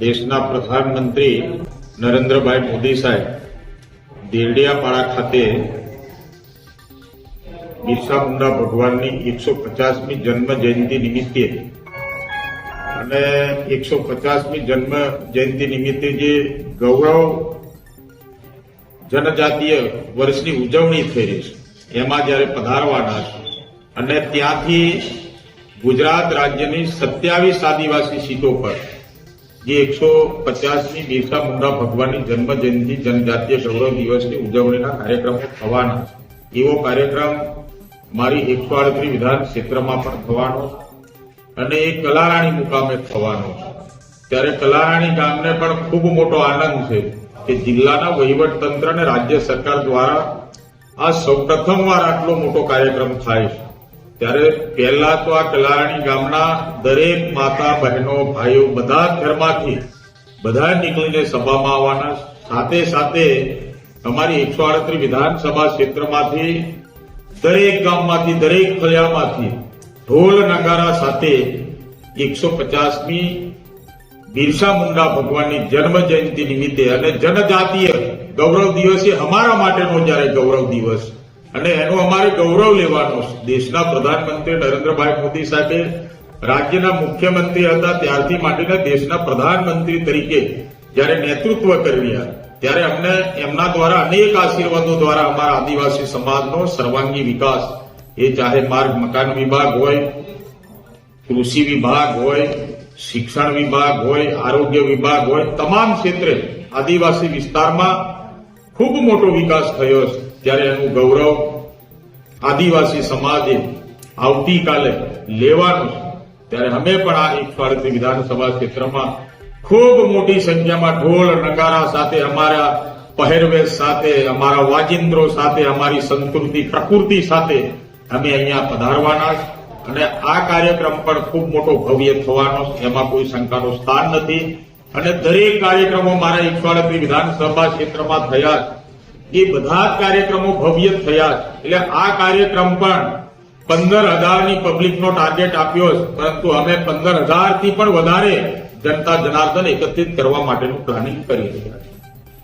દેશના પ્રધાનમંત્રી નરેન્દ્રભાઈ મોદી સાહેબ દેરડિયાપાડા ખાતે બિરસા મુંડા ભગવાનની એકસો પચાસમી જન્મ જયંતિ નિમિત્તે અને એકસો પચાસમી જન્મ જયંતિ નિમિત્તે જે ગૌરવ જનજાતીય વર્ષની ઉજવણી થઈ રહી છે, એમાં જ્યારે પધારવાના છે અને ત્યાંથી ગુજરાત રાજ્યની સત્યાવીસ આદિવાસી સીટો પર, જે એકસો પચાસની બિરસા મુંડા ભગવાનની જન્મ જયંતિ જનજાતીય ગૌરવ દિવસની ઉજવણીના કાર્યક્રમો થવાના એવો કાર્યક્રમ મારી એકસો આડત્રીસ વિધાન ક્ષેત્રમાં પણ થવાનો અને એ કલારાણી મુકામે થવાનો ત્યારે કલારાણી ગામને પણ ખૂબ મોટો આનંદ છે કે જિલ્લાના વહીવટ તંત્ર અને રાજ્ય સરકાર દ્વારા આ સૌ પ્રથમવાર આટલો મોટો કાર્યક્રમ થાય છે. ત્યારે પહેલા તો આ કલારણી ગામના દરેક માતા, બહેનો, ભાઈઓ બધા ઘરમાંથી બધા નીકળીને સભામાં આવવાના. સાથે સાથે અમારી એકસો આડત્રીસ વિધાનસભા ક્ષેત્રમાંથી દરેક ગામમાંથી, દરેક ફળિયામાંથી ઢોલ નગારા સાથે એકસો પચાસમી બિરસા મુંડા ભગવાનની જન્મ જયંતિ નિમિત્તે અને જનજાતીય ગૌરવ દિવસ એ અમારા માટેનો જ્યારે ગૌરવ દિવસ અને એનો અમારે ગૌરવ લેવાનો છે. દેશના પ્રધાનમંત્રી નરેન્દ્રભાઈ મોદી સાહેબે રાજ્યના મુખ્યમંત્રી હતા, ત્યારથી માંડીને દેશના પ્રધાનમંત્રી તરીકે જ્યારે નેતૃત્વ કરી ત્યારે અમને એમના દ્વારા અનેક આશીર્વાદો દ્વારા અમારા આદિવાસી સમાજનો સર્વાંગી વિકાસ, એ ચાહે માર્ગ, મકાન વિભાગ હોય, કૃષિ વિભાગ હોય, શિક્ષણ વિભાગ હોય, આરોગ્ય વિભાગ હોય, તમામ ક્ષેત્રે આદિવાસી વિસ્તારમાં ખૂબ મોટો વિકાસ થયો છે. ત્યારે એનું ગૌરવ આદિવાસી સમાજે આવતીકાલે લેવાનું ત્યારે અમે પણ આ એક આડત્રીસ વિધાનસભા ક્ષેત્રમાં ખૂબ મોટી સંખ્યામાં ઢોલ નગારા સાથે અમારા પહેરવેશ સાથે, અમારા વાજિંદ્રો સાથે, અમારી સંસ્કૃતિ, પ્રકૃતિ સાથે અમે અહીંયા પધારવાના અને આ કાર્યક્રમ પણ ખૂબ મોટો ભવ્ય થવાનો એમાં કોઈ શંકાનું સ્થાન નથી. અને દરેક કાર્યક્રમો મારા એકસો વિધાનસભા ક્ષેત્રમાં થયા એ બધા જ કાર્યક્રમો ભવ્ય થયા એટલે આ કાર્યક્રમ પણ પંદર હજારની પબ્લિકનો ટાર્ગેટ આપ્યો પરંતુ અમે પંદર હજારથી પણ વધારે જનતા જનાર્દન એકત્રિત કરવા માટેનું પ્લાનિંગ કરી રહ્યા છીએ.